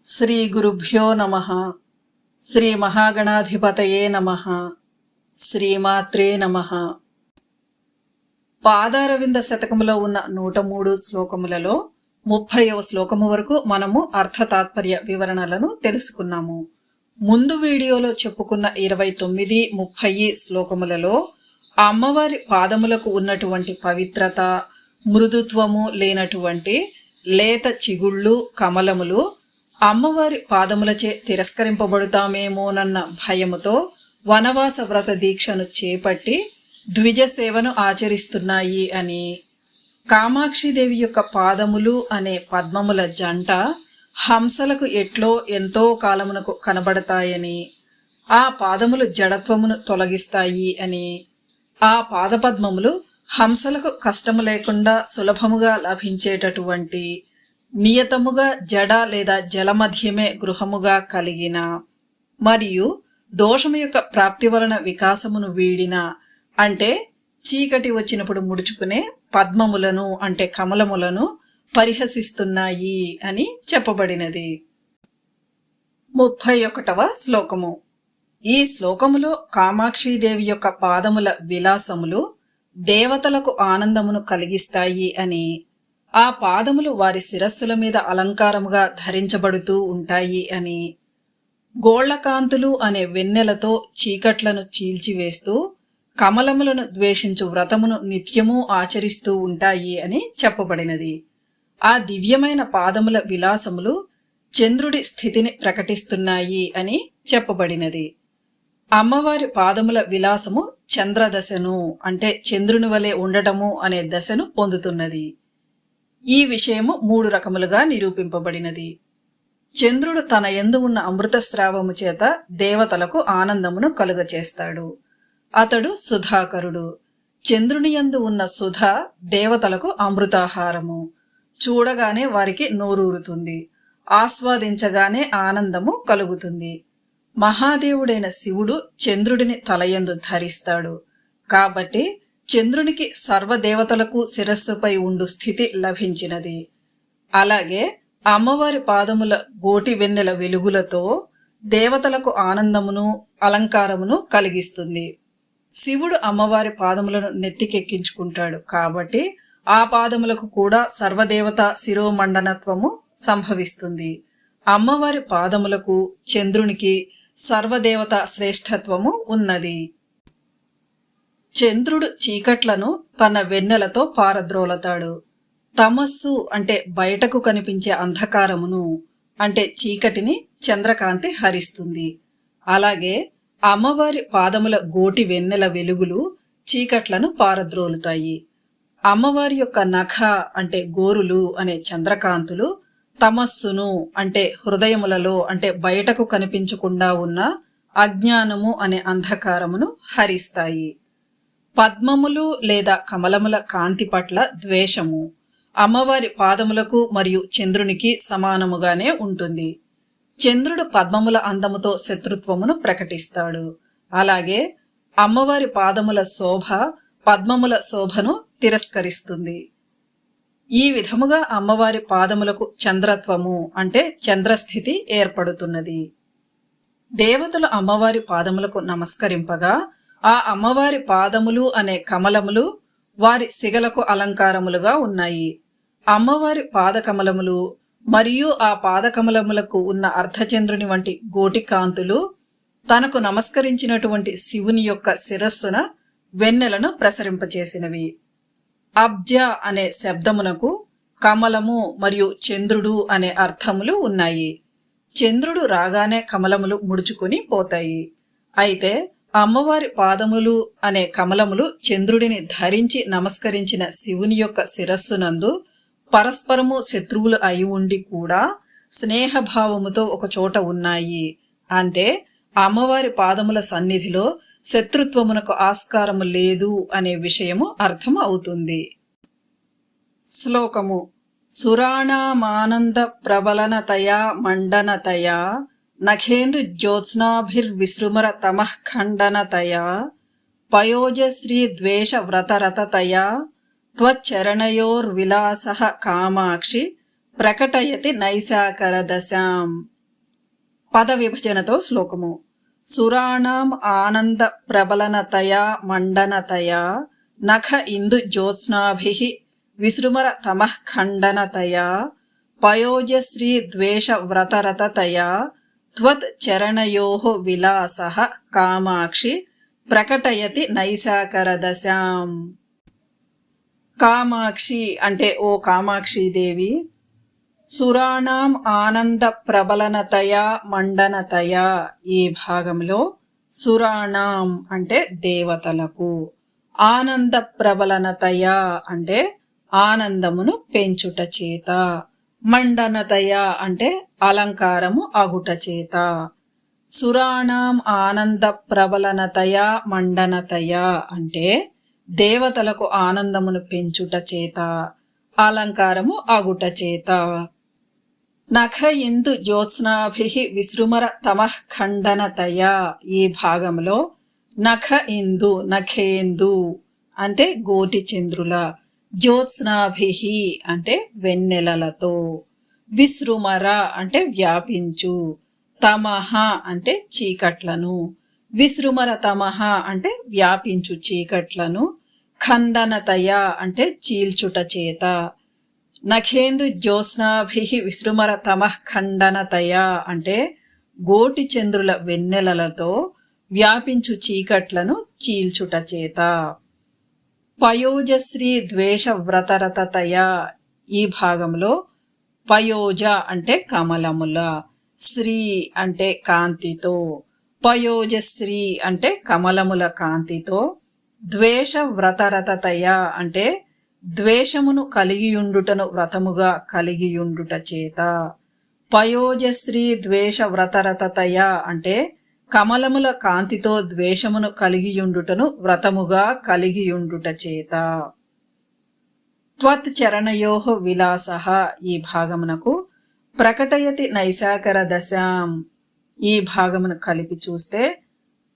శ్రీ గురుభ్యో నమ. శ్రీ మహాగణాధిపతయే నమ. శ్రీమాత్రే నమ. పాదారవింద శతకములో ఉన్న నూట మూడు శ్లోకములలో ముప్పైవ శ్లోకము వరకు మనము అర్థ తాత్పర్య వివరణలను తెలుసుకున్నాము. ముందు వీడియోలో చెప్పుకున్న ఇరవై తొమ్మిది ముప్పై శ్లోకములలో అమ్మవారి పాదములకు ఉన్నటువంటి పవిత్రత మృదుత్వము లేనటువంటి లేత చిగుళ్ళు కమలములు అమ్మవారి పాదములచే తిరస్కరింపబడుతామేమోనన్న భయముతో వనవాస వ్రత దీక్షను చేపట్టి ద్విజ సేవను ఆచరిస్తున్నాయి అని కామాక్షిదేవి యొక్క పాదములు అనే పద్మముల జంట హంసలకు ఎట్లో ఎంతో కాలమునకు కనబడతాయని ఆ పాదములు జడత్వమును తొలగిస్తాయి అని ఆ పాదపద్మములు హంసలకు కష్టము లేకుండా సులభముగా లభించేటటువంటి నియతముగా జడ లేదా జలమధ్యమే గృహముగా కలిగిన మరియు దోషము యొక్క ప్రాప్తి వలన వికాసమును వీడిన అంటే చీకటి వచ్చినప్పుడు ముడుచుకునే పద్మములను అంటే కమలములను పరిహసిస్తున్నాయి అని చెప్పబడినది. ముప్పై ఒకటవ శ్లోకము. ఈ శ్లోకములో కామాక్షీదేవి యొక్క పాదముల విలాసములు దేవతలకు ఆనందమును కలిగిస్తాయి అని ఆ పాదములు వారి శిరస్సుల మీద అలంకారముగా ధరించబడుతూ ఉంటాయి అని. గోళ్ళకాంతులు అనే వెన్నెలతో చీకట్లను చీల్చివేస్తూ కమలములను ద్వేషించు వ్రతమును నిత్యము ఆచరిస్తూ ఉంటాయి అని చెప్పబడినది. ఆ దివ్యమైన పాదముల విలాసములు చంద్రుడి స్థితిని ప్రకటిస్తున్నాయి అని చెప్పబడినది. అమ్మవారి పాదముల విలాసము చంద్రదశను అంటే చంద్రుని వలె ఉండటము అనే దశను పొందుతున్నది. ఈ విషయము మూడు రకములుగా నిరూపింపబడినది. చంద్రుడు తన ఎందు ఉన్న అమృతస్రావము చేత దేవతలకు ఆనందమును కలుగచేస్తాడు. అతడు సుధాకరుడు. చంద్రుని యందు ఉన్న సుధ దేవతలకు అమృతాహారము. చూడగానే వారికి నోరూరుతుంది. ఆస్వాదించగానే ఆనందము కలుగుతుంది. మహాదేవుడైన శివుడు చంద్రుడిని తలయందు ధరిస్తాడు. కాబట్టి చంద్రునికి సర్వదేవతలకు శిరస్సుపై ఉండు స్థితి లభించినది. అలాగే అమ్మవారి పాదముల గోటి వెన్నెల వెలుగులతో దేవతలకు ఆనందమును అలంకారమును కలిగిస్తుంది. శివుడు అమ్మవారి పాదములను నెత్తికెక్కించుకుంటాడు కాబట్టి ఆ పాదములకు కూడా సర్వదేవత శిరోమండనత్వము సంభవిస్తుంది. అమ్మవారి పాదములకు చంద్రునికి సర్వదేవత శ్రేష్ఠత్వము ఉన్నది. చంద్రుడు చీకట్లను తన వెన్నెలతో పారద్రోలతాడు. తమస్సు అంటే బయటకు కనిపించే అంధకారమును అంటే చీకటిని చంద్రకాంతి హరిస్తుంది. అలాగే అమ్మవారి పాదముల గోటి వెన్నెల వెలుగులు చీకట్లను పారద్రోలుతాయి. అమ్మవారి యొక్క నఖ అంటే గోరులు అనే చంద్రకాంతులు తమస్సును అంటే హృదయములలో అంటే బయటకు కనిపించకుండా ఉన్న అజ్ఞానము అనే అంధకారమును హరిస్తాయి. పద్మములు లేదా కమలముల కాంతి పట్ల ద్వేషము అమ్మవారి పాదములకు మరియు చంద్రునికి సమానముగానే ఉంటుంది. చంద్రుడు పద్మముల అందముతో శత్రుత్వమును ప్రకటిస్తాడు. అలాగే అమ్మవారి పాదముల శోభ పద్మముల శోభను తిరస్కరిస్తుంది. ఈ విధముగా అమ్మవారి పాదములకు చంద్రత్వము అంటే చంద్రస్థితి ఏర్పడుతున్నది. దేవతలు అమ్మవారి పాదములకు నమస్కరింపగా ఆ అమ్మవారి పాదములు అనే కమలములు వారి సిగలకు అలంకారములుగా ఉన్నాయి. అమ్మవారి పాదకమలములు మరియు ఆ పాదకమలములకు ఉన్న అర్ధచంద్రుని వంటి గోటి కాంతులు తనకు నమస్కరించినటువంటి శివుని యొక్క శిరస్సున వెన్నెలను ప్రసరింపచేసినవి. అబ్జ అనే శబ్దమునకు కమలము మరియు చంద్రుడు అనే అర్థములు ఉన్నాయి. చంద్రుడు రాగానే కమలములు ముడుచుకుని పోతాయి. అయితే అమ్మవారి పాదములు అనే కమలములు చంద్రుడిని ధరించి నమస్కరించిన శివుని యొక్క శిరస్సునందు పరస్పరము శత్రువులు అయి ఉండి కూడా స్నేహభావముతో ఒక చోట ఉన్నాయి. అంటే అమ్మవారి పాదముల సన్నిధిలో శత్రుత్వమునకు ఆస్కారము లేదు అనే విషయము అర్థం అవుతుంది శ్లోకము. సురాణామానంద ప్రబలనతయా మండనతయా నఖేందు జ్యోత్స్నాభిర్విసృమర తమః ఖండనతయా పయోజశ్రీ ద్వేష వ్రతరతతయా త్వచ్చరణయోర్విలాస కామాక్షి ప్రకటయతి నైసాకర దశాం పద విభజనతో శ్లోకము. సురాణం ఆనంద ప్రబలనతయా మండనతయా నఖ ఇందు జ్యోత్స్నాభి విసృమర తమః ఖండనతయా పయోజశ్రీ ద్వేష వ్రతరతతయా త్వత్ చరణయో విలాస కామాక్షి ప్రకటయతి నైసాకరదశాం కామాక్షి అంటే ఓ కామాక్షి దేవి సురాణం ఆనంద ప్రబలనతయా మండనతయా ఈ భాగంలో సురాణం అంటే దేవతలకు ఆనంద ప్రబలనతయా అంటే ఆనందమును పెంచుట చేత. మండనతయ అంటే అలంకారము అగుట చేత సురాణం ఆనంద ప్రబలనతయ మండనతయ అంటే దేవతలకు ఆనందమును పెంచుట చేత అలంకారము అగుట చేత నఖ ఇందు జ్యోత్స్నాభి విశృమర తమః ఖండనతయ ఈ భాగంలో నఖ ఇందు నఖేందు అంటే గోటి చంద్రుల జ్యోత్స్నాభి అంటే వెన్నెలలతో విశ్రుమర అంటే వ్యాపించు తమహ అంటే చీకట్లను విశ్రుమర తమహ అంటే వ్యాపించు చీకట్లను ఖండనతయ అంటే చీల్చుట చేత నఖేందు జ్యోత్స్నాభి విశ్రుమర తమః ఖండనతయ అంటే గోటి చంద్రుల వెన్నెలలతో వ్యాపించు చీకట్లను చీల్చుట చేత. పయోజశ్రీ ద్వేష వ్రతరతతయ ఈ భాగంలో పయోజ అంటే కమలముల శ్రీ అంటే కాంతితో పయోజశ్రీ అంటే కమలముల కాంతితో ద్వేష వ్రతరతతయ అంటే ద్వేషమును కలిగియుండుటను వ్రతముగా కలిగియుండుట చేత. పయోజశ్రీ ద్వేష వ్రతరతతయ అంటే కమలముల కాంతితో ద్వేషమును కలిగియుండుటను వ్రతముగా కలిగియుండుట చేత. త్వత్ చరణయో విలాస ఈ భాగమునకు ప్రకటయతి నైశాకర దశాం. ఈ భాగమును కలిపి చూస్తే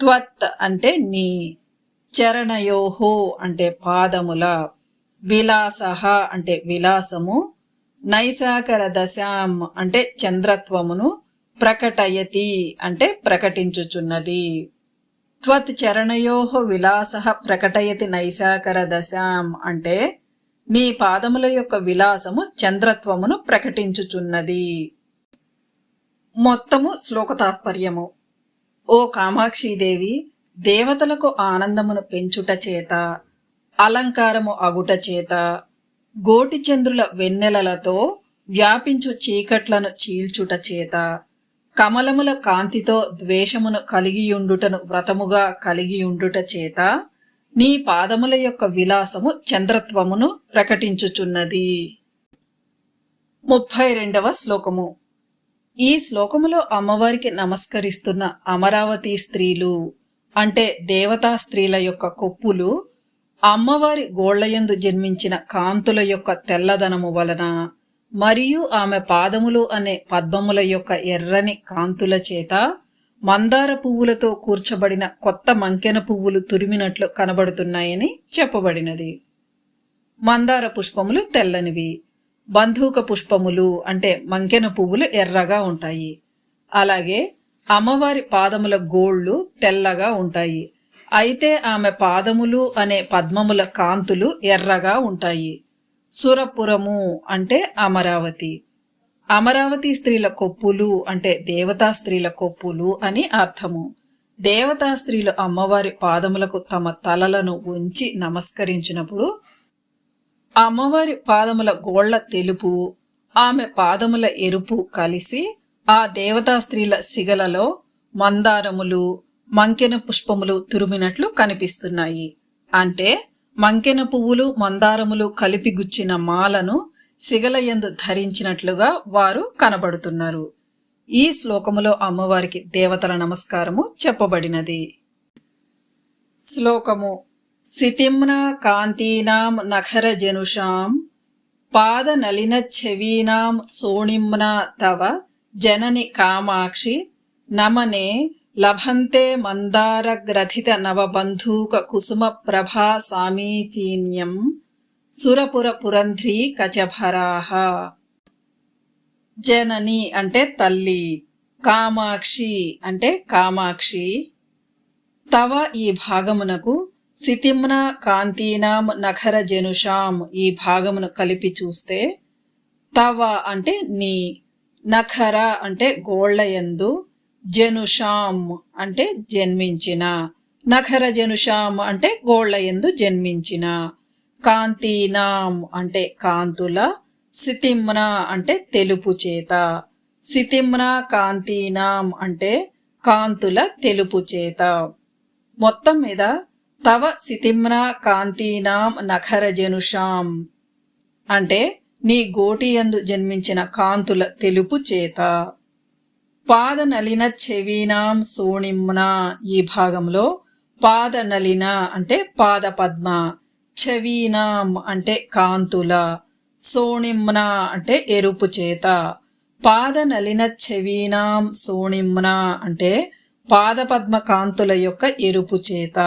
త్వత్ అంటే నీ చరణయోహో అంటే పాదముల విలాస అంటే విలాసము నైశాకర దశాం అంటే చంద్రత్వమును ప్రకటయతి అంటే ప్రకటించుచున్నది. త్వత్ చరణయో విలాస ప్రకటయతి నైశాకర దశాం అంటే నీ పాదముల యొక్క విలాసము చంద్రత్వమును ప్రకటించుచున్నది. మొత్తము శ్లోక తాత్పర్యము ఓ కామాక్షీదేవి దేవతలకు ఆనందమును పెంచుట చేత అలంకారము అగుట చేత గోటిచంద్రుల వెన్నెలలతో వ్యాపించు చీకట్లను చీల్చుట చేత కమలముల కాంతితో ద్వేషమును కలిగియుండుటను వ్రతముగా కలిగియుండుట చేత నీ పాదముల యొక్క విలాసము చంద్రత్వమును ప్రకటించుచున్నది. ముప్పై రెండవ శ్లోకము. ఈ శ్లోకములో అమ్మవారికి నమస్కరిస్తున్న అమరావతి స్త్రీలు అంటే దేవతా స్త్రీల యొక్క కొప్పులు అమ్మవారి గోళ్ళయందు జన్మించిన కాంతుల యొక్క తెల్లదనము వలన మరియు ఆమె పాదములు అనే పద్మముల యొక్క ఎర్రని కాంతుల చేత మందార పువ్వులతో కూర్చబడిన కొత్త మంకెన పువ్వులు తురిమినట్లు కనబడుతున్నాయని చెప్పబడినది. మందార పుష్పములు తెల్లనివి. బంధూక పుష్పములు అంటే మంకెన పువ్వులు ఎర్రగా ఉంటాయి. అలాగే అమ్మవారి పాదముల గోళ్ళు తెల్లగా ఉంటాయి. అయితే ఆమె పాదములు అనే పద్మముల కాంతులు ఎర్రగా ఉంటాయి. సురపురము అంటే అమరావతి. అమరావతి స్త్రీల కొప్పులు అంటే దేవతా స్త్రీల కొప్పులు అని అర్థము. దేవతా స్త్రీలు అమ్మవారి పాదములకు తమ తలలను ఉంచి నమస్కరించినప్పుడు అమ్మవారి పాదముల గోళ్ళ తెలుపు ఆమె పాదముల ఎరుపు కలిసి ఆ దేవతా స్త్రీల సిగలలో మందారములు మంకెన పుష్పములు తురిమినట్లు కనిపిస్తున్నాయి. అంటే మంకెన పువ్వులు మందారములు కలిపి గుచ్చిన మాలను సిగలయందు ధరించినట్లుగా వారు కనబడుతున్నారు. ఈ శ్లోకములో అమ్మవారికి దేవతల నమస్కారము చెప్పబడినది. శ్లోకము సితిమ్న కాంతీనాం నఖర జనుషాం పాద నలిన చెవీనాం సోణిమ్న తవ జనని కామాక్షి నమనే లభంతే మందారగ్రథిత నవబంధూక కుసుమ ప్రభా సామీచీన్యం సురపుర పురంధ్రీ కచభరాహ జనని అంటే తల్లి కామాక్షి అంటే కామాక్షి. తవ ఈ భాగమునకు సితిమ్న కాంతీనాం నఖర జనుషాం ఈ భాగమును కలిపి చూస్తే తవ అంటే నీ నఖర అంటే గోళ్ళయందు జనుషాం అంటే జన్మించిన. నఖర జనుషాం అంటే గోళ్ళయందు జన్మించిన. కాంతీనాం అంటే కాంతుల. సితిమ్న అంటే తెలుపు చేత. సితిమ్న కాంతీనాం అంటే కాంతుల తెలుపు చేత. మొత్తం మీద తవ సితిమ్న కాంతీనాం నఖర జనుషాం అంటే నీ గోటియందు జన్మించిన కాంతుల తెలుపు చేత. పాద నలిన చెవీనాం సోణిమ్న ఈ భాగంలో పాద నలిన అంటే పాద పద్మ చెవీనాం అంటే కాంతుల సోణిమ్న అంటే ఎరుపు చేత. పాద నలిన చెవీనాం సోణిమ్న అంటే పాదపద్మ కాంతుల యొక్క ఎరుపు చేత.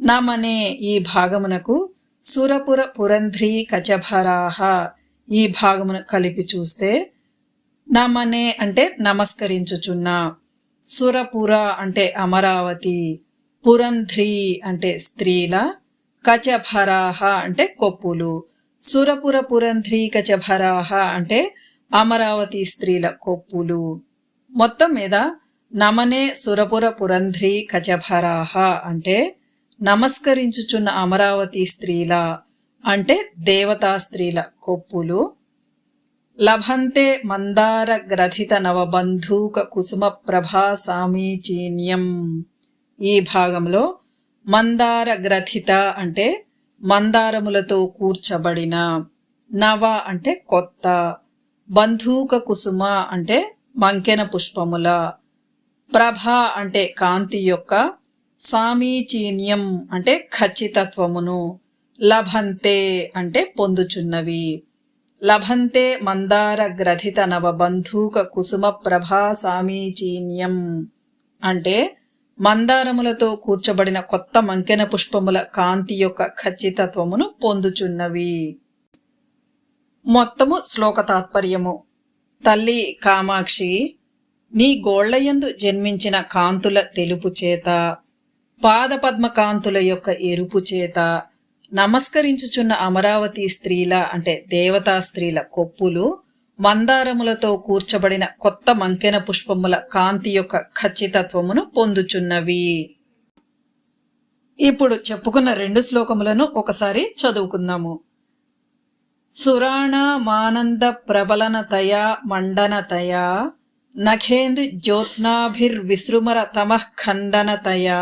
నమనే ఈ భాగమునకు సురపుర పురంధ్రీ కచభరాహ ఈ భాగమును కలిపి చూస్తే నమనే అంటే నమస్కరించుచున్నా. సురపుర అంటే అమరావతి. పురంధ్రీ అంటే స్త్రీల. కచభరాహ అంటే కొప్పులు. సురపుర పురంధ్రీ కచభరాహ అంటే అమరావతి స్త్రీల కొప్పులు. మొత్తం మీద నమనే సురపుర పురంధ్రీ కచభరాహ అంటే నమస్కరించుచున్న అమరావతి స్త్రీల అంటే దేవతా స్త్రీల కొప్పులు. లభంతే మందార గ్రథిత నవబంధూక కుసుమ ప్రభా సామీచీన్యం. ఈ భాగంలో మందార గ్రథిత అంటే మందారములతో కూర్చబడిన నవ అంటే కొత్త బంధూక కుసుమ అంటే మంకెన పుష్పముల ప్రభ అంటే కాంతి యొక్క సామీచీన్యం అంటే ఖచ్చితత్వమును లభంతే అంటే పొందుచున్నవి. లభంతే మందార గ్రథిత నవ బంధూక కుసుమ ప్రభా సామీచీన్యం. అంటే మందారములతో కూర్చబడిన కొత్త మంకెన పుష్పముల కాంతి యొక్క ఖచ్చితత్వమును పొందుచున్నవి. మొత్తము శ్లోక తాత్పర్యము. తల్లి కామాక్షి నీ గోళ్ళయందు జన్మించిన కాంతుల తెలుపు చేత పాదపద్మ కాంతుల యొక్క ఎరుపు చేత నమస్కరించుచున్న అమరావతి స్త్రీల అంటే దేవతా స్త్రీల కొప్పులు మందారములతో కూర్చబడిన కొత్త మంకెన పుష్పముల కాంతి యొక్క ఖచ్చితత్వమును పొందుచున్నవి. ఇప్పుడు చెప్పుకున్న రెండు శ్లోకములను ఒకసారి చదువుకుందాము. సురాణ మానంద ప్రబలనతయా మండనతయా నఖేందు జ్యోత్స్నాభిర్విసృమర తమః ఖండనతయా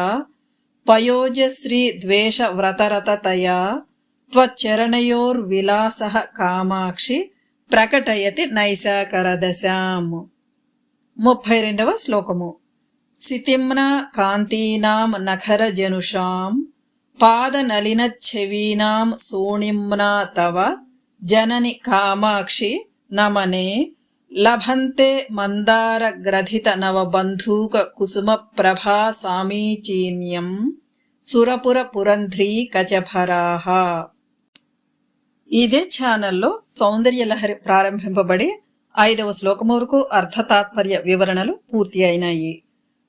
పయోజశ్రీ ద్వేష వ్రతరతతయా త్వచరణయోర్విలాస కామాక్షి ప్రకటయతి నైశాకరదశాం ముప్పై రెండవ శ్లోకము సితిమ్నా కాంతీనాం నఖరజనుషాం జనుషాం పాదనలినచ్చవీనాం తవ జనని కామాక్షి నమనే లభంతే మందార గ్రథిత నవ బంధూక కుసుమ ప్రభా సామీచీన్యం సురపుర పురంధ్రీ కచభరాహ ఇదే ఛానల్లో సౌందర్యలహరి ప్రారంభింపబడి ఐదవ శ్లోకం వరకు అర్థతాత్పర్య వివరణలు పూర్తి అయినాయి.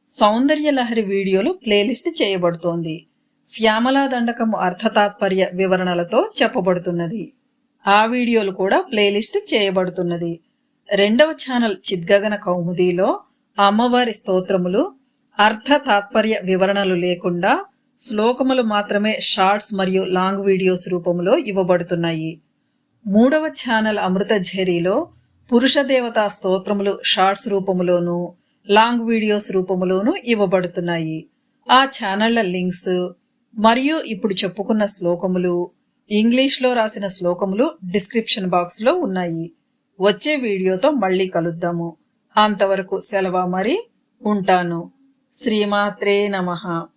సౌందర్యలహరి వీడియోలు ప్లేలిస్ట్ చేయబడుతోంది. శ్యామలా దండకము అర్థతాత్పర్య వివరణలతో చెప్పబడుతున్నది. ఆ వీడియోలు కూడా ప్లేలిస్ట్ చేయబడుతున్నది. రెండవ ఛానల్ చిద్గగన కౌముదిలో అమ్మవారి స్తోత్రములు అర్థ తాత్పర్య వివరణలు లేకుండా శ్లోకములు మాత్రమే షార్ట్స్ మరియు లాంగ్ వీడియోస్ రూపంలో ఇవ్వబడుతున్నాయి. మూడవ ఛానల్ అమృత ఝరీలో పురుష దేవతా స్తోత్రములు షార్ట్స్ రూపములోను లాంగ్ వీడియోస్ రూపములోను ఇవ్వబడుతున్నాయి. ఆ ఛానళ్ళ లింక్స్ మరియు ఇప్పుడు చెప్పుకున్న శ్లోకములు ఇంగ్లీష్లో రాసిన శ్లోకములు డిస్క్రిప్షన్ బాక్స్లో ఉన్నాయి. వచ్చే వీడియోతో మళ్ళీ కలుద్దాము. అంతవరకు సెలవు మరి ఉంటాను. శ్రీమాత్రే నమః.